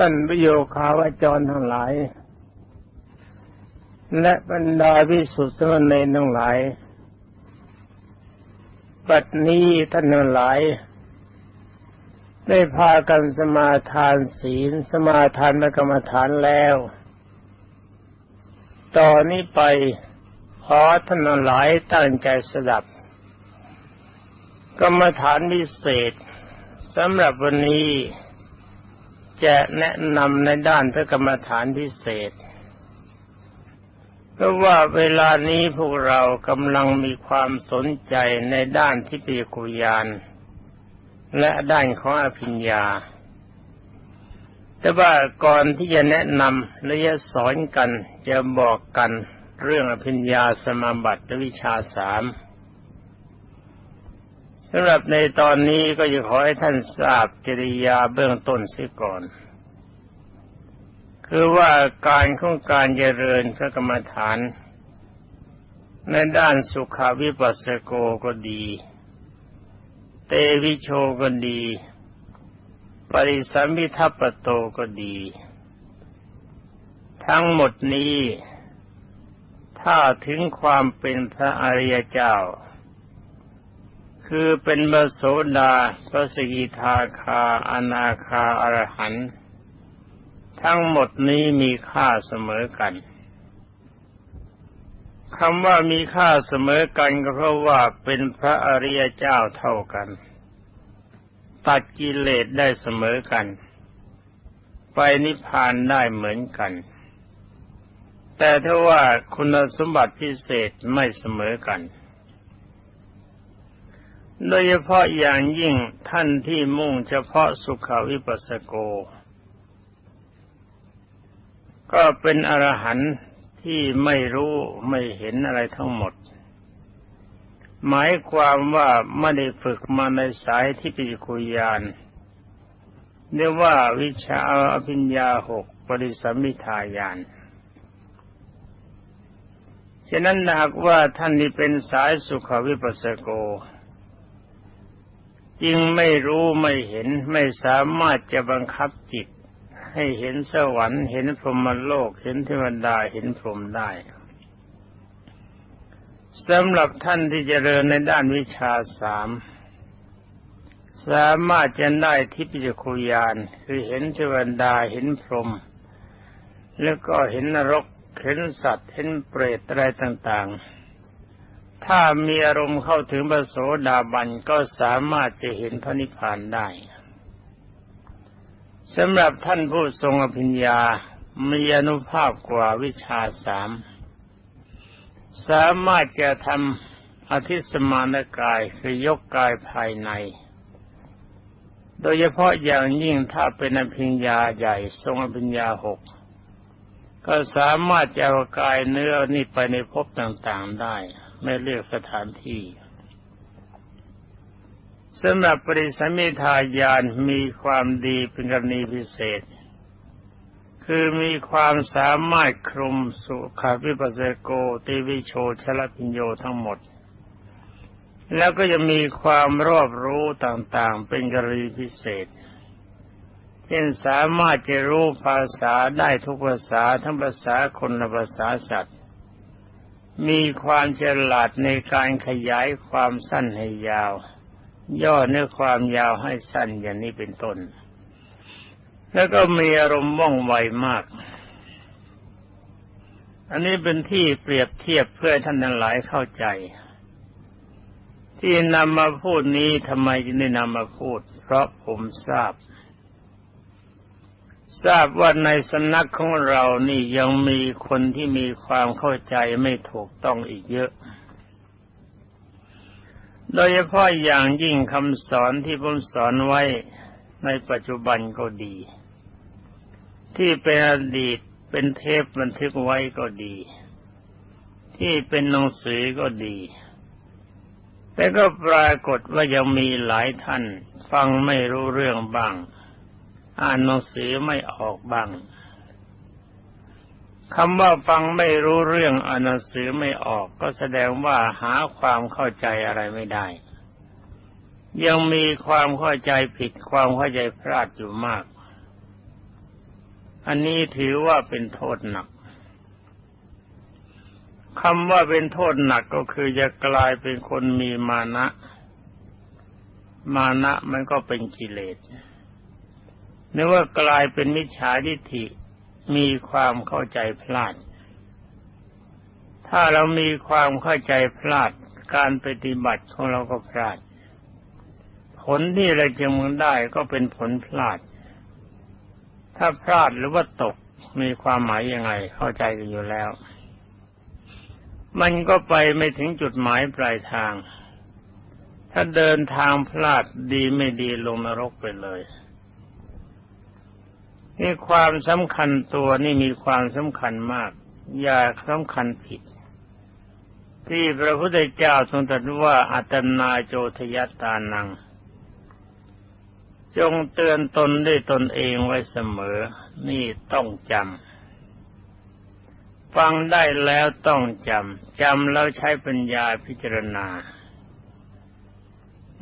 ท่านประโยคาวาจรทั้งหลาย และบรรดาวิสุทธิ์สมณีทั้งหลายบัดนี้ท่านทั้งหลาย ได้พากันสมาทานศีลสมาทานพระกรรมฐานแล้วต่อนนี้ไปขอท่านทั้งหลายตั้งใจสดับ กรรมฐานพิเศษสำหรับวันนี้ จะแนะนำในด้านพระกรรมฐานพิเศษ เพราะว่าเวลานี้พวกเรากำลังมีความสนใจในด้านทิฏฐิกุยาน และด้านของอภิญญา แต่ว่าก่อนที่จะแนะนำและจะสอนกันจะบอกกันเรื่องอภิญญาสมาบัติและวิชาสาม สำหรับในตอนนี้ก็จะขอให้ท่านทราบจริยาเบื้องต้นเสียก่อน คือว่าการของการเจริญพระกรรมฐาน ในด้านสุขาวิปัสสโกก็ดี เตวิโชก็ดี ปริสัมพิทัปโตก็ดี ทั้งหมดนี้ ถ้าถึงความเป็นพระอริยเจ้า คือเป็นบโสดาพระสกิทาคา อนาคาอรหันต์ทั้งหมดนี้มีค่าเสมอกันคำว่ามีค่าเสมอกันก็เพราะว่าเป็นพระอริยเจ้าเท่ากัน ตัดกิเลสได้เสมอกัน ไปนิพพานได้เหมือนกัน แต่ถ้าว่าคุณสมบัติพิเศษไม่เสมอกัน โดยเฉพาะอย่างยิ่งท่านที่มุ่งเฉพาะสุขวิปัสสโก ก็เป็นอรหันต์ที่ไม่รู้ไม่เห็นอะไรทั้งหมด หมายความว่าไม่ได้ฝึกมาในสายที่ปิคุยานเรียกว่าวิชาอภิญญาหกปริสัมมิทายานฉะนั้นหากว่าท่านนี้เป็นสายสุขวิปัสสโก จึงไม่รู้ไม่เห็นไม่สามารถจะบังคับจิต ให้เห็นสวรรค์เห็นพรหมโลก เห็นเทวดาเห็นพรหมได้สำหรับท่านที่จเจริญในด้านวิชาสามสามารถจะได้ทิพยคุยานคือเห็นเทวดาเห็นพรหมแล้วก็เห็นนรกเห็นสัตว์เห็นเปรตอะไรต่าง ๆ ถ้ามีอารมณ์เข้าถึงพระโสดาบันก็สามารถจะเห็นพระนิพพานได้สำหรับท่านผู้ทรงอภิญญา มีอนุภาพกว่าวิชาสาม สามารถจะทำอธิสมานกายคือยกกายภายใน โดยเฉพาะอย่างยิ่งถ้าเป็นอภิญญาใหญ่ ทรงอภิญญาหก ก็สามารถจะเอากายเนื้อนี่ไปในภพต่างๆได้ ไม่เลือกสถานที่สำหรับปริสมิทายานมีความดีเป็นกรณีพิเศษ คือมีความสามารถคลุมสุขาวิปัสสโกติวิโชชลพิญโยทั้งหมด แล้วก็จะมีความรอบรู้ต่างๆ เป็นกรณีพิเศษเช่นสามารถจะรู้ภาษาได้ทุกภาษาทั้งภาษาคนและภาษาสัตว์ มีความฉลาดในการขยายความสั้นให้ยาว ย่อเนื้อความยาวให้สั้นอย่างนี้เป็นต้น แล้วก็มีอารมณ์ว่องไวมาก อันนี้เป็นที่เปรียบเทียบเพื่อท่านทั้งหลายเข้าใจ ที่นำมาพูดนี้ทำไมจึงได้นำมาพูด เพราะผมทราบ ทราบว่าในสนักของเรานี่ยังมีคนที่มีความเข้าใจไม่ถูกต้องอีกเยอะ โดยเฉพาะอย่างยิ่งคำสอนที่ผมสอนไว้ในปัจจุบันก็ดี ที่เป็นอดีตเป็นเทปบันทึกไว้ก็ดี ที่เป็นหนังสือก็ดีแต่ก็ปรากฏว่ายังมีหลายท่านฟังไม่รู้เรื่องบ้าง อ่านหนังสือไม่ออกบ้างคำว่าฟังไม่รู้เรื่องอ่านหนังสือไม่ออกก็แสดงว่าหาความเข้าใจอะไรไม่ได้ ยังมีความเข้าใจผิดความเข้าใจพลาดอยู่มาก อันนี้ถือว่าเป็นโทษหนักคำว่าเป็นโทษหนักก็คือจะกลายเป็นคนมีมานะ มานะมันก็เป็นกิเลส นึกว่ากลายเป็นมิจฉาทิฏฐิมีความเข้าใจพลาด ถ้าเรามีความเข้าใจพลาด การปฏิบัติของเราก็พลาด ผลที่เราจะมึงได้ก็เป็นผลพลาด ถ้าพลาดหรือว่าตกมีความหมายยังไงเข้าใจกันอยู่แล้ว มันก็ไปไม่ถึงจุดหมายปลายทาง ถ้าเดินทางพลาดดีไม่ดีลงนรกไปเลย นี่ความสำคัญตัวนี่มีความสำคัญมาก อย่าสำคัญผิด ที่พระพุทธเจ้าทรงตรัสว่า อัตนาโจทยตานัง จงเตือนตนด้วยตนเองไว้เสมอ นี่ต้องจำฟังได้แล้วต้องจำจำแล้วใช้ปัญญาพิจารณา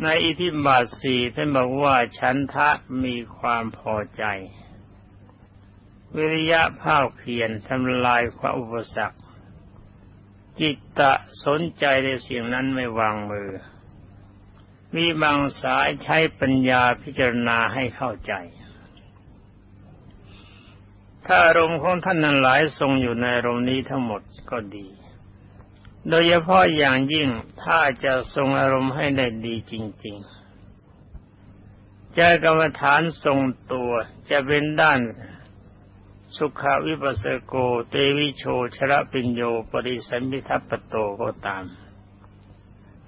ในอิทิบาทสี่ท่านบอกว่า ฉันทะมีความพอใจ วิริยะภาคเพียรทำลายความอุปสรรค จิตตะสนใจในสิ่งนั้นไม่วางมือ มีบางสายใช้ปัญญาพิจารณาให้เข้าใจ ถ้าอารมณ์ของท่านนั้นหลายทรงอยู่ในอารมณ์นี้ทั้งหมดก็ดี โดยเฉพาะอย่างยิ่งถ้าจะทรงอารมณ์ให้ได้ดีจริง ๆจะกรรมฐานทรงตัวจะเป็นด้าน สุขาวิปัสสโก เตวิโชชระปิญโย ปริสัมพิทัปโตก็ตาม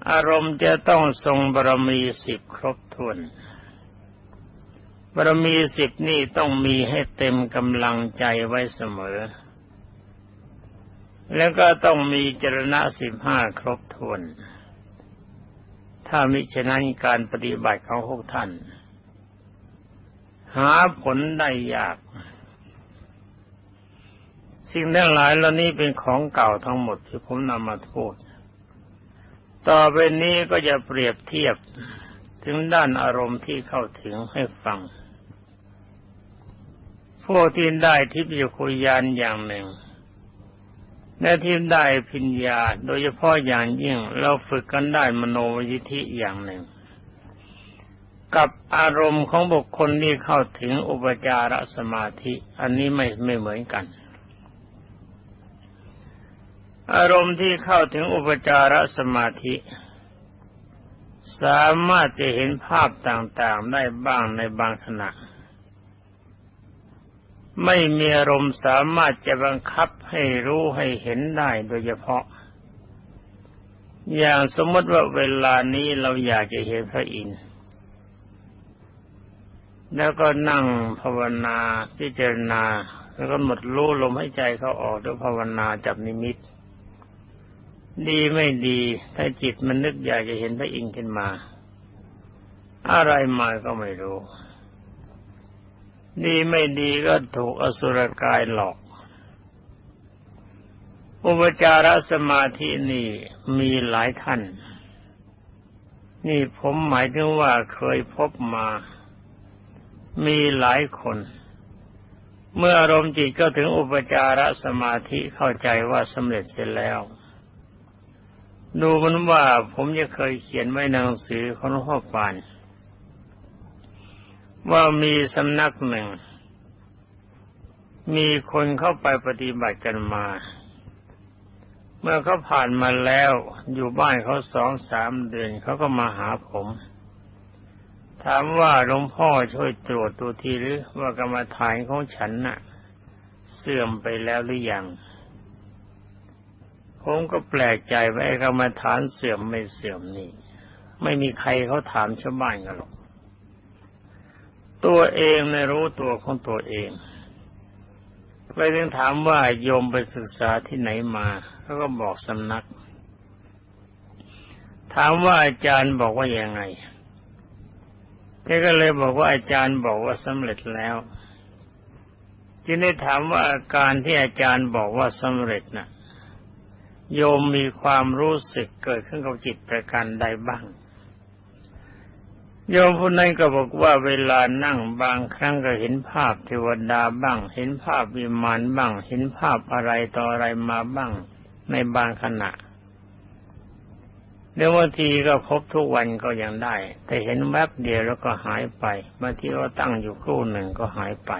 อารมณ์จะต้องทรงบารมีสิบครบถ้วนบารมีสิบนี่ต้องมีให้เต็มกำลังใจไว้เสมอ แล้วก็ต้องมีจรณะสิบห้าครบถ้วน ถ้ามิฉะนั้นการปฏิบัติของพวกท่าน หาผลได้ยาก สิ่งทั้งหลายเหล่านี้เป็นของเก่าทั้งหมดที่ผมนำมาพูด ต่อไปนี้ก็จะเปรียบเทียบถึงด้านอารมณ์ที่เข้าถึงให้ฟัง พวกที่ได้ทิพยคุยานอย่างหนึ่ง และที่ได้พิญญา โดยเฉพาะอย่างยิ่งเราฝึกกันได้มโนวิธิอย่างหนึ่ง กับอารมณ์ของบุคคลที่เข้าถึงอุปจารสมาธิ อันนี้ไม่ไม่เหมือนกัน อารมณ์ที่เข้าถึงอุปจารสมาธิ สามารถจะเห็นภาพต่างๆได้บ้างในบางขณะ ไม่มีอารมณ์สามารถจะบังคับให้รู้ให้เห็นได้โดยเฉพาะ อย่างสมมติว่าเวลานี้เราอยากจะเห็นพระอินทร์แล้วก็นั่งภาวนาพิจารณา แล้วก็หมดรู้ลมหายใจเขาออกด้วยภาวนาจับนิมิต ดีไม่ดีถ้าจิตมันนึกอยากจะเห็นพระอินทร์ขึ้นมา อะไรมาก็ไม่รู้ ดีไม่ดีก็ถูกอสุรกายหลอก อุปจารสมาธินี่มีหลายท่าน นี่ผมหมายถึงว่าเคยพบมา มีหลายคน เมื่ออารมณ์จิตก็ถึงอุปจารสมาธิเข้าใจว่าสำเร็จเสร็จแล้ว ดูมันว่าผมจะเคยเขียนไว้ในหนังสือของหลวงพ่อปาน ว่ามีสำนักหนึ่ง มีคนเข้าไปปฏิบัติกันมา เมื่อเขาผ่านมาแล้วอยู่บ้านเขาสองสามเดือนเขาก็มาหาผม ถามว่าหลวงพ่อช่วยตรวจตัวทีหรือว่ากรรมฐานของฉันน่ะ เสื่อมไปแล้วหรือยัง ผมก็แปลกใจว่าไอ้กรรมฐานเสื่อมไม่เสื่อมนี่ ไม่มีใครเขาถามชาวบ้านกันหรอก ตัวเองในรู้ตัวของตัวเองไปถึงถามว่าโยมไปศึกษาที่ไหนมาเขาก็บอกสำนัก ถามว่าอาจารย์บอกว่ายังไงแกก็เลยบอกว่าอาจารย์บอกว่าสำเร็จแล้วจึงได้ถามว่าอาการที่อาจารย์บอกว่าสำเร็จนะ่ะ โยมมีความรู้สึกเกิดขึ้นกับจิตประการใดบ้าง โยมผู้นั้นก็บอกว่าเวลานั่งบางครั้งก็เห็นภาพเทวดาบ้าง เห็นภาพวิมานบ้าง เห็นภาพอะไรต่ออะไรมาบ้าง ในบางขณะเดี๋ยวบางทีก็พบทุกวันก็ยังได้ แต่เห็นแวบเดียวแล้วก็หายไปบางทีก็ตั้งอยู่ครู่หนึ่งก็หายไป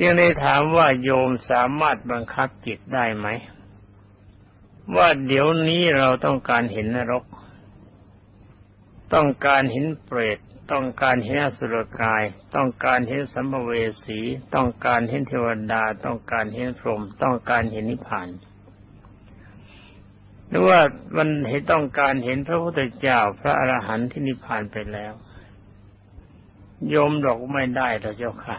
ยังได้ถามว่าโยมสามารถบังคับจิตได้ไหม ว่าเดี๋ยวนี้เราต้องการเห็นนรก ต้องการเห็นเปรต ต้องการเห็นอสุรกาย ต้องการเห็นสัมภเวสี ต้องการเห็นเทวดา ต้องการเห็นพรหมต้องการเห็นนิพพานหรือว่ามันเห็นต้องการเห็นพระพุทธเจ้าพระอรหันต์ที่นิพพานไปแล้วโยมดอกไม่ได้หรอเจ้าค่ะ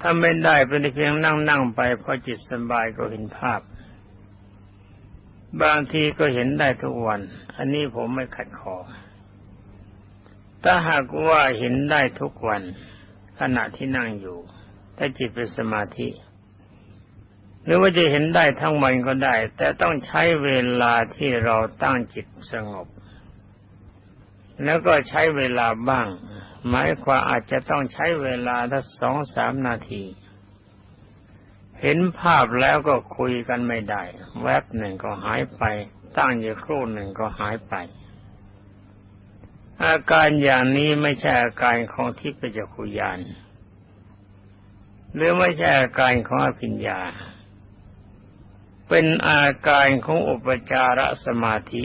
ถ้าไม่ได้เป็นเพียงนั่งนั่งไปพอจิตสบายก็เห็นภาพ บางทีก็เห็นได้ทุกวัน อันนี้ผมไม่ขัดขอ ถ้าหากว่าเห็นได้ทุกวัน ขณะที่นั่งอยู่ ถ้าจิตเป็นสมาธิ หรือว่าจะเห็นได้ทั้งวันก็ได้ แต่ต้องใช้เวลาที่เราตั้งจิตสงบ แล้วก็ใช้เวลาบ้าง หมายความอาจจะต้องใช้เวลาทั้งสองสามนาที เห็นภาพแล้วก็คุยกันไม่ได้ แวบหนึ่งก็หายไป ตั้งอยู่ครู่หนึ่งก็หายไป อาการอย่างนี้ไม่ใช่อาการของทิพยจักุยาน หรือไม่ใช่อาการของอภิญญา เป็นอาการของอุปจารสมาธิ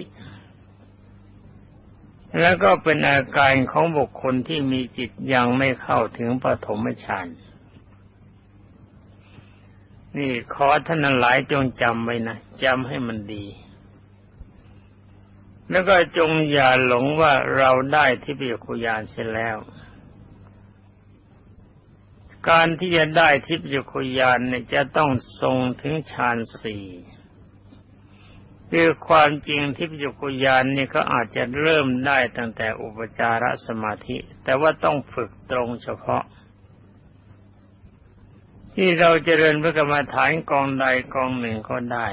แล้วก็เป็นอาการของบุคคลที่มีจิตยังไม่เข้าถึงปฐมฌาน นี่ขอท่านหลายจงจำไว้นะจำให้มันดี แล้วก็จงอย่าหลงว่าเราได้ที่ปิคุยานเสร็จแล้ว การที่จะได้ทิพยคุยานเนี่ยจะต้องทรงถึงฌานสี่คือความจริงทิพยคุยานนี่เขาอาจจะเริ่มได้ตั้งแต่อุปจารสมาธิ แต่ว่าต้องฝึกตรงเฉพาะ ที่เราเจริญพระกรรมฐานกองใดกองหนึ่งก็ได้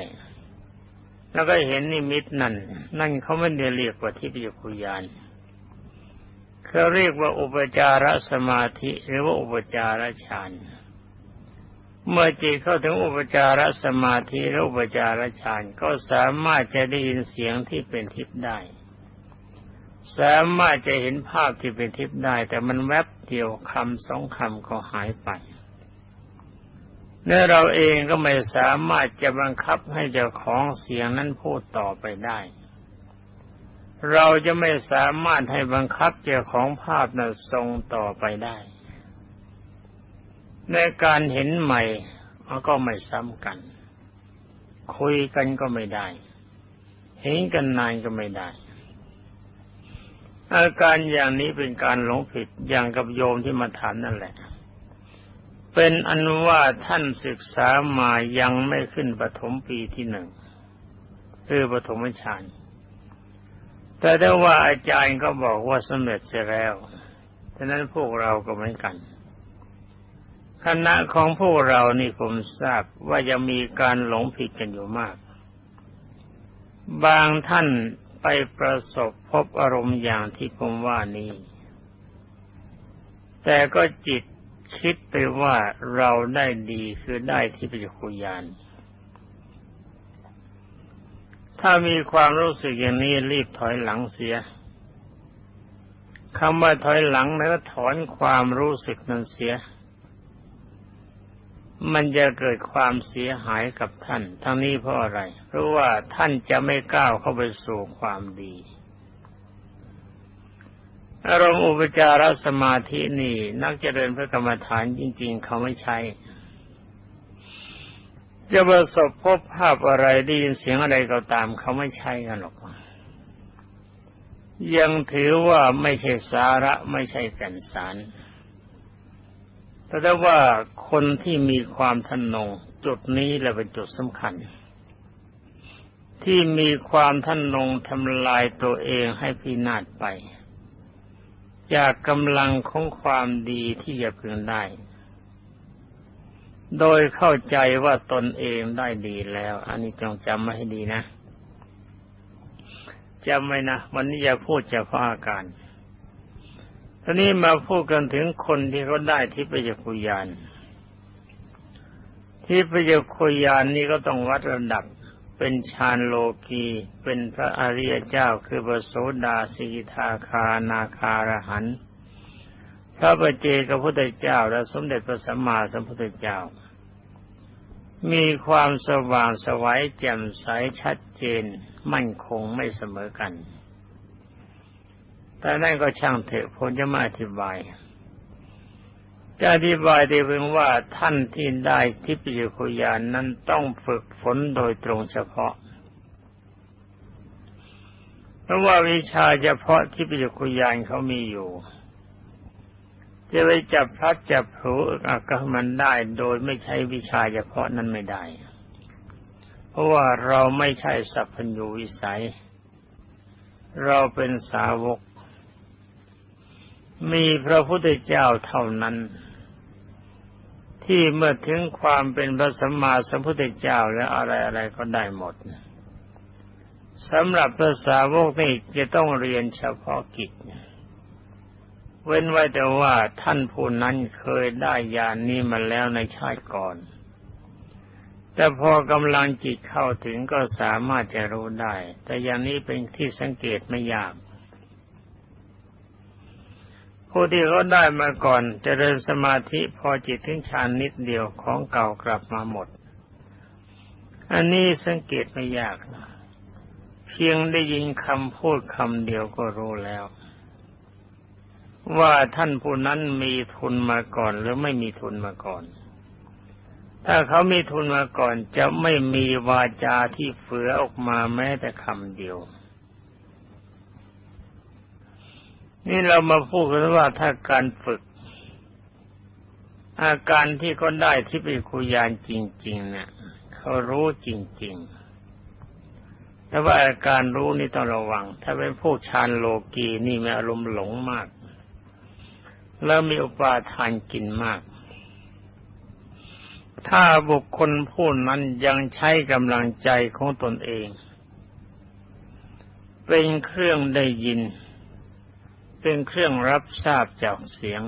แล้วก็เห็นนิมิตนั่น นั่นเขาไม่ได้เรียกว่าทิพยคุยานเขาเรียกว่าอุปจารสมาธิหรือว่าอุปจารฌานเมื่อจิตเข้าถึงอุปจารสมาธิหรืออุปจารฌานก็สามารถจะได้ยินเสียงที่เป็นทิพย์ได้ สามารถจะเห็นภาพที่เป็นทิพย์ได้ แต่มันแวบเดียวคำสองคำก็หายไป เนื้อเราเองก็ไม่สามารถจะบังคับให้เจ้าของเสียงนั้นพูดต่อไปได้ เราจะไม่สามารถให้บังคับเจ้าของภาพนั้นทรงต่อไปได้ ในการเห็นใหม่ก็ไม่ซ้ำกัน คุยกันก็ไม่ได้ เห็นกันนานก็ไม่ได้ อาการอย่างนี้เป็นการหลงผิดอย่างกับโยมที่มาถามนั่นแหละ เป็นอันว่าท่านศึกษามายังไม่ขึ้นปฐมปีที่หนึ่งคือปฐมฌานแต่ถ้ว่าอาจารย์ก็บอกว่าสำเร็จเสียแล้วฉะนั้นพวกเราก็เหมือนกัน คณะของพวกเรานี่ผมทราบว่ายังมีการหลงผิดกันอยู่มาก บางท่านไปประสบพบอารมณ์อย่างที่ผมว่านี้ แต่ก็จิต คิดไปว่าเราได้ดีคือได้ที่ปัจจุคุยาน ถ้ามีความรู้สึกอย่างนี้รีบถอยหลังเสียคำว่าถอยหลังแล้วถอนความรู้สึกนั้นเสีย มันจะเกิดความเสียหายกับท่าน ทั้งนี้เพราะอะไร เพราะว่าท่านจะไม่ก้าวเข้าไปสู่ความดี อารมณ์อุปจารสมาธินี่นักเจริญพระกรรมฐานจริง ๆ เขาไม่ใช้จะประสบพบภาพอะไรได้ยินเสียงอะไรก็ตาม เขาไม่ใช่กันหรอก ยังถือว่าไม่ใช่สาระไม่ใช่แก่นสารแต่ว่าคนที่มีความทนง จุดนี้แหละเป็นจุดสำคัญ ที่มีความทนงทำลายตัวเองให้พินาศไป จากกำลังของความดีที่จะพึงได้ โดยเข้าใจว่าตนเองได้ดีแล้ว อันนี้จงจำมาให้ดีนะจำไว้นะวันนี้จะพูดเฉพาะอาการทีนี้มาพูดกันถึงคนที่เขาได้ทิพยคุยานทิพยคุยานนี้ก็ต้องวัดระดับ เป็นฌานโลกีเป็นพระอริยเจ้าคือพระโสดาสิกทาคานาคารหันพระประเจกับพุทธเจ้า และสมเด็จพระสัมมาสัมพุทธเจ้า มีความสว่างสวัยแจ่มใสชัดเจน มั่นคงไม่เสมอกัน แต่นั่นก็ช่างเถอะผมจะมาอธิบาย จะอธิบายได้เพียงว่าท่านที่ได้ทิพยคุยานนั้นต้องฝึกฝนโดยตรงเฉพาะ เพราะว่าวิชาเฉพาะที่ปิยคุยานเขามีอยู่ จะไปจับพลัดจับผูอักมันได้โดยไม่ใช้วิชาเฉพาะนั้นไม่ได้ เพราะว่าเราไม่ใช่สัพพัญญูวิสัย เราเป็นสาวกมีพระพุทธเจ้าเท่านั้น ที่เมื่อถึงความเป็นพระสัมมาสัมพุทธเจ้าแล้วอะไรอะไรก็ได้หมดสำหรับภาษาวกนี่จะต้องเรียนเฉพาะกิจ เว้นไว้แต่ว่าท่านผู้นั้นเคยได้ญาณนนี้มาแล้วในชาติก่อน แต่พอกำลังจิตเข้าถึงก็สามารถจะรู้ได้ แต่อย่างนี้เป็นที่สังเกตไม่ยาก ผู้ที่เขาได้มาก่อนจเจริญสมาธิพอจิตถึงฌานนิดเดียวของเก่ากลับมาหมด อันนี้สังเกตไม่ยากนะเพียงได้ยินคำพูดคำเดียวก็รู้แล้ว ว่าท่านผู้นั้นมีทุนมาก่อนหรือไม่มีทุนมาก่อน ถ้าเขามีทุนมาก่อนจะไม่มีวาจาที่เฟือออกมาแม้แต่คำเดียว นี่เรามาพูดกันว่าถ้าการฝึก อาการที่เขาได้ที่เป็นคุยานจริง ๆ เนี่ยเขารู้จริง ๆ แต่ว่าอาการรู้นี่ต้องระวัง ถ้าเป็นพวกฌานโลกีนี่มีอารมณ์หลงมาก แล้วมีอุปาทานกินมาก ถ้าบุคคลผู้นั้นยังใช้กำลังใจของตนเอง เป็นเครื่องได้ยิน เป็นเครื่องรับทราบจากเสียง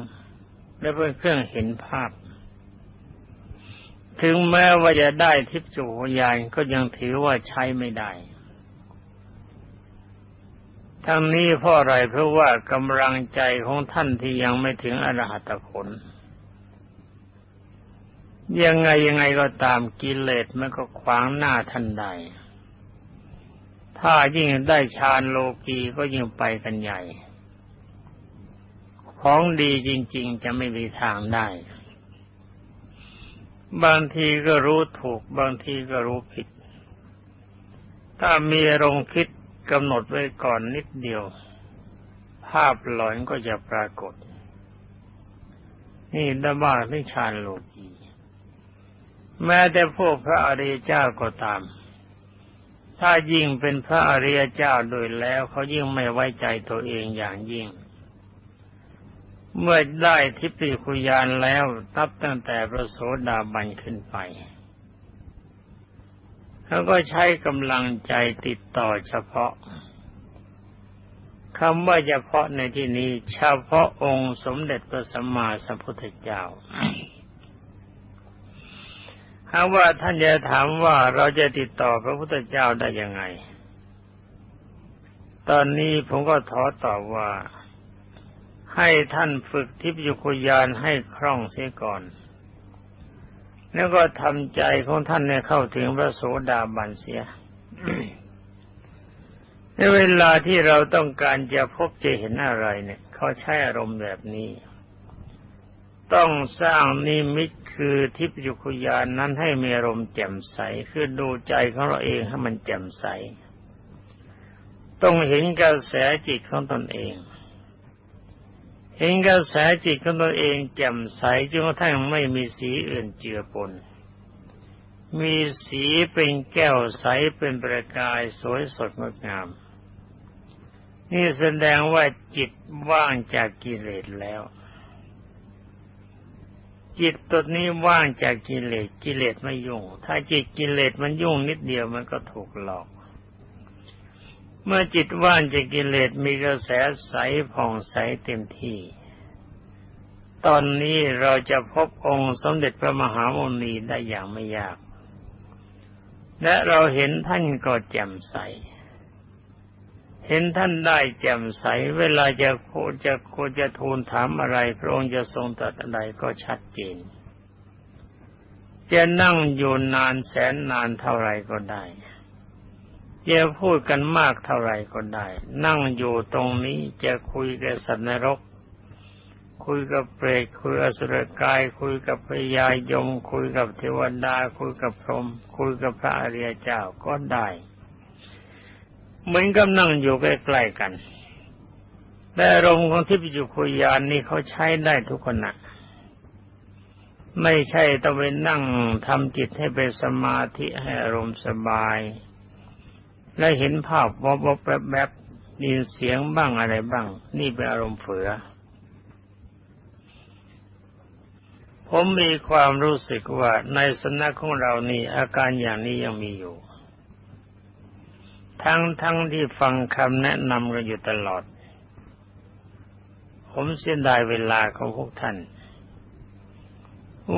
และเป็นเครื่องเห็นภาพ ถึงแม้ว่าจะได้ทิพย์จุญาณก็ยังถือว่าใช้ไม่ได้ ทั้งนี้เพราะอะไรเพราะว่ากำลังใจของท่านที่ยังไม่ถึงอรหัตผล ยังไงยังไงก็ตามกิเลสมันก็ขวางหน้าท่านได้ถ้ายิ่งได้ฌานโลกีก็ยิ่งไปกันใหญ่ ของดีจริง ๆ จะไม่มีทางได้ บางทีก็รู้ถูก บางทีก็รู้ผิด ถ้ามีอารมณ์คิดกำหนดไว้ก่อนนิดเดียว ภาพหลอนก็จะปรากฏ นี่ดาบ้าไม่ชานโลกีแม้แต่พวกพระอริยเจ้าก็ตาม ถ้ายิ่งเป็นพระอริยเจ้าโดยแล้ว เขายิ่งไม่ไว้ใจตัวเองอย่างยิ่ง เมื่อได้ทิพยคุยานแล้วตับตั้งแต่พระโสดาบันขึ้นไปเขาก็ใช้กำลังใจติดต่อเฉพาะคำว่าเฉพาะในที่นี้ เฉพาะองค์สมเด็จพระสัมมาสัมพุทธเจ้าหาว่าท่านจะถามว่าเราจะติดต่อพระพุทธเจ้าได้ยังไง ตอนนี้ผมก็ขอตอบว่า ให้ท่านฝึกทิพยุคยานให้คล่องเสียก่อน แล้วก็ทำใจของท่านเนี่ยเข้าถึงพระโสดาบันเสียในเวลาที่เราต้องการจะพบจะเห็นอะไรเนี่ย เขาใช้อารมณ์แบบนี้ ต้องสร้างนิมิตคือทิพยุคุยานนั้นให้มีอารมณ์แจ่มใส คือดูใจของเราเองให้มันแจ่มใส ต้องเห็นกระแสจิตของตนเอง เห็นกระแสจิตของตนเองแจ่มใสจนกระทั่งไม่มีสีอื่นเจือปน มีสีเป็นแก้วใสเป็นประกายสวยสดงดงาม นี่แสดงว่าจิตว่างจากกิเลสแล้ว จิตตัวนี้ว่างจากกิเลสกิเลสไม่ยุ่ง ถ้าจิตกิเลสมันยุ่งนิดเดียวมันก็ถูกหลอก เมื่อจิตว่างจากกิเลสมีกระแสใสผ่องใสเต็มที่ ตอนนี้เราจะพบองค์สมเด็จพระมหาโมนีได้อย่างไม่ยาก และเราเห็นท่านก็แจ่มใส เห็นท่านได้แจ่มใส เวลาจะโคจะโคจะทูลถามอะไร พระองค์จะทรงตรัสอะไรก็ชัดเจน จะนั่งอยู่นานแสนนานเท่าไรก็ได้ จะพูดกันมากเท่าไหร่ก็ได้ นั่งอยู่ตรงนี้จะคุยกับสัตว์นรก คุยกับเปรตคุยกับสุรกาย คุยกับพญายม คุยกับเทวดา คุยกับพรหมคุยกับพระอริยเจ้าก็ได้ เหมือนกับนั่งอยู่ใกล้ๆกันแต่อารมณ์ของที่ปิจุคุยานนี่เขาใช้ได้ทุกคนนะไม่ใช่ต้องไปนั่งทำจิตให้เป็นสมาธิให้อารมณ์สบาย และเห็นภาพวบวบแบบแบบดินเสียงบ้างอะไรบ้าง นี่เป็นอารมณ์เฝือ ผมมีความรู้สึกว่าในสนักของเรานี่อาการอย่างนี้ยังมีอยู่ ทั้งทั้งที่ฟังคำแนะนำกันอยู่ตลอด ผมเสียดายเวลาของพวกท่าน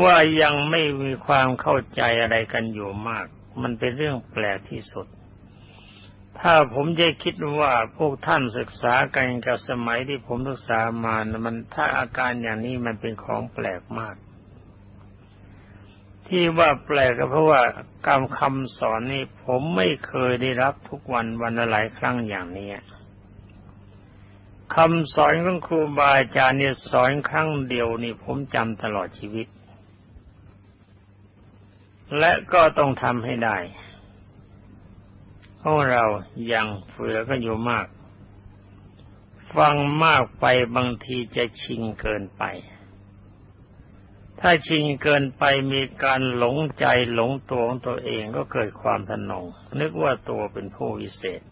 ว่ายังไม่มีความเข้าใจอะไรกันอยู่มาก มันเป็นเรื่องแปลกที่สุด ถ้าผมจะคิดว่าพวกท่านศึกษากันกับสมัยที่ผมศึกษามานะมันถ้าอาการอย่างนี้มันเป็นของแปลกมาก ที่ว่าแปลกก็เพราะว่ากรรมคำสอนนี้ผมไม่เคยได้รับทุกวันวันละหลายครั้งอย่างนี้คำสอนของครูบาอาจารย์เนี่ยสอนครั้งเดียวนี่ผมจำตลอดชีวิต และก็ต้องทำให้ได้ ของเรายังเฟือก็อยู่มาก ฟังมากไปบางทีจะชิงเกินไป ถ้าชิงเกินไปมีการหลงใจหลงตัวของตัวเองก็เกิดความทนง นึกว่าตัวเป็นผู้วิเศษ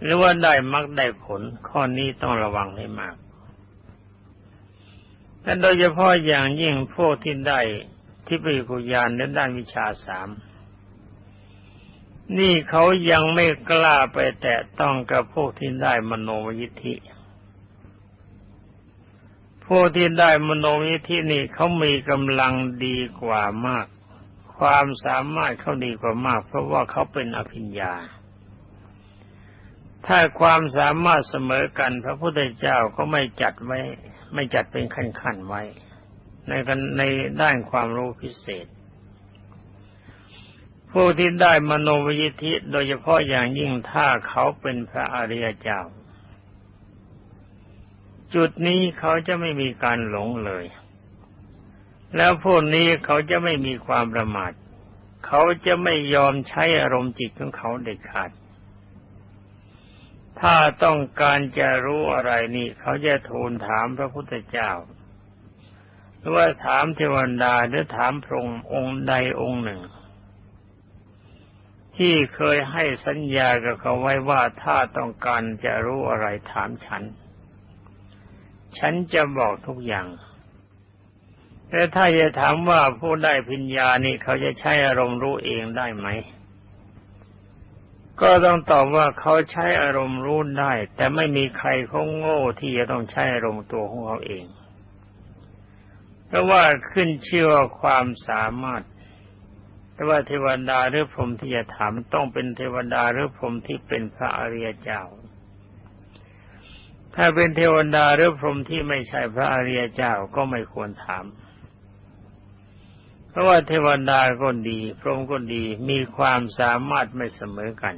หรือว่าได้มักได้ผล ข้อนี้ต้องระวังให้มากแต่โดยเฉพาะอย่างยิ่งพวกที่ได้ที่ปริกุญาณในด้านวิชาสาม นี่เขายังไม่กล้าไปแตะต้องกับพวกที่ได้มโนยิทธิ พวกที่ได้มโนยิทธินี่เขามีกำลังดีกว่ามาก ความสามารถเขาดีกว่ามาก เพราะว่าเขาเป็นอภิญญา ถ้าความสามารถเสมอกัน พระพุทธเจ้าก็ไม่จัดไว้ ไม่จัดเป็นขั้นๆไว้ ในในด้านความรู้พิเศษ ผู้ที่ได้มโนวิยิธิโดยเฉพาะอย่างยิ่งถ้าเขาเป็นพระอริยเจ้า จุดนี้เขาจะไม่มีการหลงเลย แล้วพวกนี้เขาจะไม่มีความประมาท เขาจะไม่ยอมใช้อารมณ์จิตของเขาเด็ดขาด ถ้าต้องการจะรู้อะไรนี่ เขาจะทูลถามพระพุทธเจ้าหรือว่าถามเทวดาหรือถามพระองค์ใดองค์หนึ่ง ที่เคยให้สัญญากับเขาไว้ว่าถ้าต้องการจะรู้อะไรถามฉัน ฉันจะบอกทุกอย่าง แต่ถ้าจะถามว่าผู้ได้พิญญานี่เขาจะใช้อารมณ์รู้เองได้ไหม ก็ต้องตอบว่าเขาใช้อารมณ์รู้ได้ แต่ไม่มีใครเขาโง่ที่จะต้องใช้อารมณ์ตัวของเขาเอง เพราะว่าขึ้นชื่อว่าความสามารถ แต่ว่าเทวดาหรือพรหมที่จะถามต้องเป็นเทวดาหรือพรหมที่เป็นพระอริยเจ้า ถ้าเป็นเทวดาหรือพรหมที่ไม่ใช่พระอริยเจ้าก็ไม่ควรถาม เพราะว่าเทวดาก็ดี พรหมก็ดีมีความสามารถไม่เสมอกัน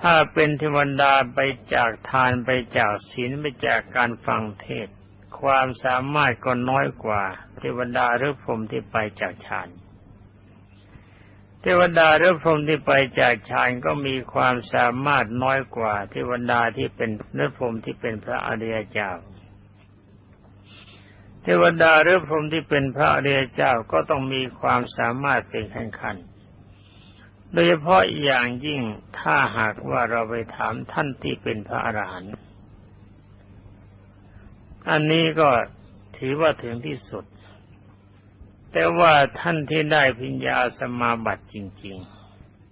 ถ้าเป็นเทวดาไปจากทานไปจากศีลไปจากการฟังเทศ ความสามารถก็น้อยกว่า เทวดาหรือพรหมที่ไปจากฌาน เทวดาหรือพรหมที่ไปจากฌานก็มีความสามารถน้อยกว่า เทวดาที่เป็นเนื้อพรหมที่เป็นพระอริยเจ้า เทวดาหรือพรหมที่เป็นพระอริยเจ้าก็ต้องมีความสามารถเป็นขั้นขั้นโดยเฉพาะอย่างยิ่งถ้าหากว่าเราไปถามท่านที่เป็นพระอรหันต์อันนี้ก็ถือว่าถึงที่สุด แต่ว่าท่านที่ได้พิญญาสมาบัติจริง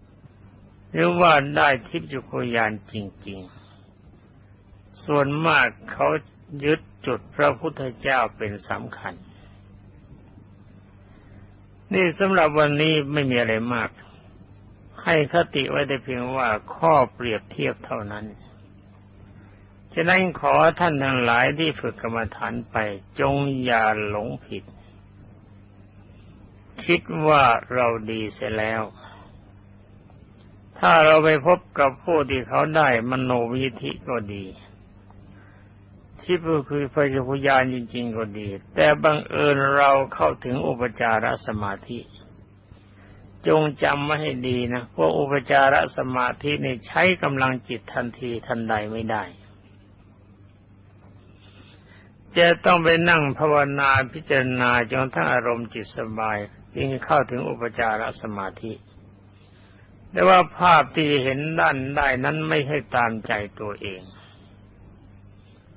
ๆ หรือว่าได้ทิพยคุยานจริง ๆ ส่วนมากเขายึดจุดพระพุทธเจ้าเป็นสำคัญ นี่สำหรับวันนี้ไม่มีอะไรมาก ให้คติไว้แต่เพียงว่าข้อเปรียบเทียบเท่านั้นฉะนั้นขอท่านทั้งหลายที่ฝึกกรรมฐานไปจงอย่าหลงผิด คิดว่าเราดีเสียแล้ว ถ้าเราไปพบกับผู้ที่เขาได้มโนวิธิก็ดี ที่คือพระพุญาณจริง ๆ ก็ดี แต่บังเอิญเราเข้าถึงอุปจารสมาธิ จงจำไว้ให้ดีนะพวกอุปจารสมาธินี่ใช้กำลังจิตทันทีทันใดไม่ได้จะต้องไปนั่งภาวนาพิจารณาจนทั้งอารมณ์จิตสบาย จึงเข้าถึงอุปจารสมาธิแต่ว่าภาพที่เห็นด้านได้นั้นไม่ให้ตามใจตัวเอง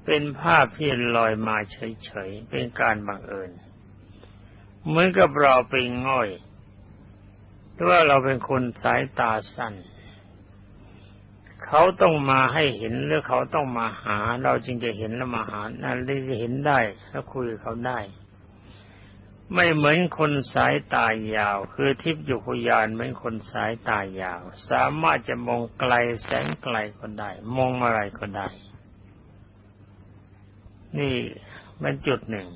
เป็นภาพที่ลอยมาเฉยๆ เป็นการบังเอิญ เหมือนกับเราเป็นง่อยหรือว่าเราเป็นคนสายตาสั้น เขาต้องมาให้เห็นหรือเขาต้องมาหา เราจึงจะเห็นแล้วมาหานั่นเลยจะเห็นได้แล้วคุยเขาได้ ไม่เหมือนคนสายตายาว คือทิพยุคยานเหมือนคนสายตายาว สามารถจะมองไกลแสงไกลก็ได้ มองอะไรก็ได้ นี่มันจุดหนึ่ง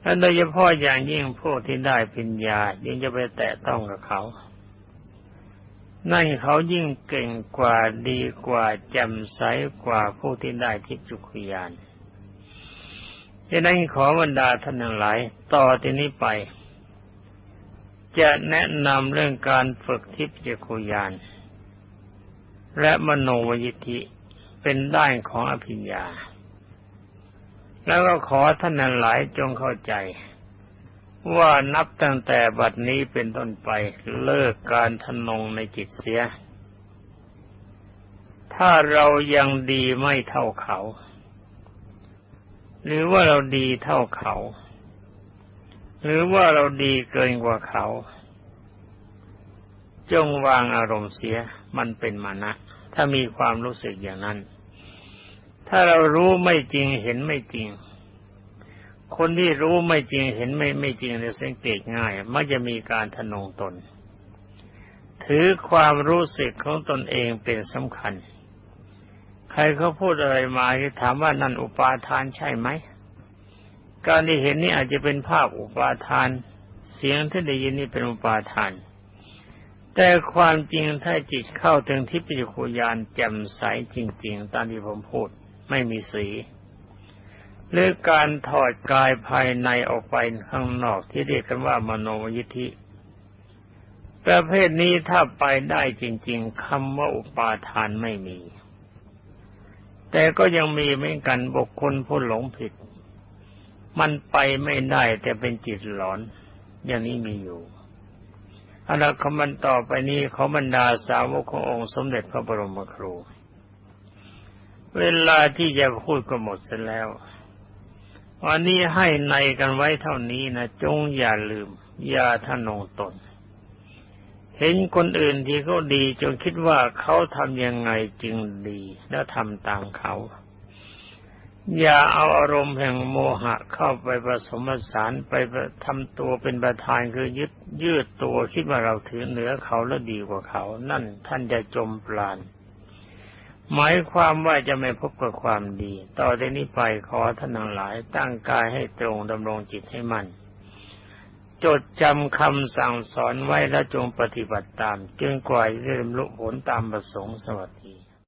และโดยเฉพาะอย่างยิ่งพวกที่ได้ปัญญายิ่งจะไปแตะต้องกับเขา นั่นเขายิ่งเก่งกว่าดีกว่าแจ่มใสกว่าผู้ที่ได้ทิพจุกยาน ดังนั้นขอบรรดาท่านทั้งหลาย ต่อที่นี้ไป จะแนะนำเรื่องการฝึกทิพยคุยาน และมโนวิธิเป็นด้านของอภิญญา แล้วก็ขอท่านนั้นหลายจงเข้าใจ ว่านับตั้งแต่บัดนี้เป็นต้นไปเลิกการทนงในจิตเสีย ถ้าเรายังดีไม่เท่าเขา หรือว่าเราดีเท่าเขา หรือว่าเราดีเกินกว่าเขา จงวางอารมณ์เสียมันเป็นมานะ ถ้ามีความรู้สึกอย่างนั้น ถ้าเรารู้ไม่จริงเห็นไม่จริง คนที่รู้ไม่จริงเห็นไม่ไม่จริงจะสังเกตง่ายมักจะมีการทนงตน ถือความรู้สึกของตนเองเป็นสำคัญ ครเขาพูดอะไรมาถามว่านั่นอุปาทานใช่ไหม การที่เห็นนี่อาจจะเป็นภาพอุปาทาน เสียงที่ได้ยินนี่เป็นอุปาทาน แต่ความจริงถ้าจิตเข้าถึงทิพยคุยานแจ่มใสจริง ๆ ตามที่ผมพูดไม่มีสีหรือการถอดกายภายในออกไปข้างนอกที่เรียกกันว่ามโนยิธิประเภทนี้ถ้าไปได้จริง ๆคำว่าอุปาทานไม่มี แต่ก็ยังมีเหมือนกันบุคคลผู้หลงผิด มันไปไม่ได้แต่เป็นจิตหลอน อย่างนี้มีอยู่อันนั้นคำมันต่อไปนี้ขอบรรดาสาวกขององค์สมเด็จพระบรมครู เวลาที่จะพูดก็หมดเสียแล้ววันนี้ให้ในกันไว้เท่านี้นะจงอย่าลืม อย่าทะนงตน เห็นคนอื่นที่เขาดีจงคิดว่าเขาทำยังไงจึงดีแล้วทำตามเขา อย่าเอาอารมณ์แห่งโมหะเข้าไปผสมผสานไปทำตัวเป็นประธานคือยึดยืดตัวคิดว่าเราถือเหนือเขาแล้วดีกว่าเขา นั่นท่านจะจมปราณหมายความว่าจะไม่พบกับความดี ต่อจากนี้ไปขอท่านทั้งหลายตั้งกายให้ตรงดำรงจิตให้มัน่น จดจำคำสั่งสอนไว้แล้วจงปฏิบัติตามจนกว่าจะเริ่มลุผลตามประสงค์สวัสดี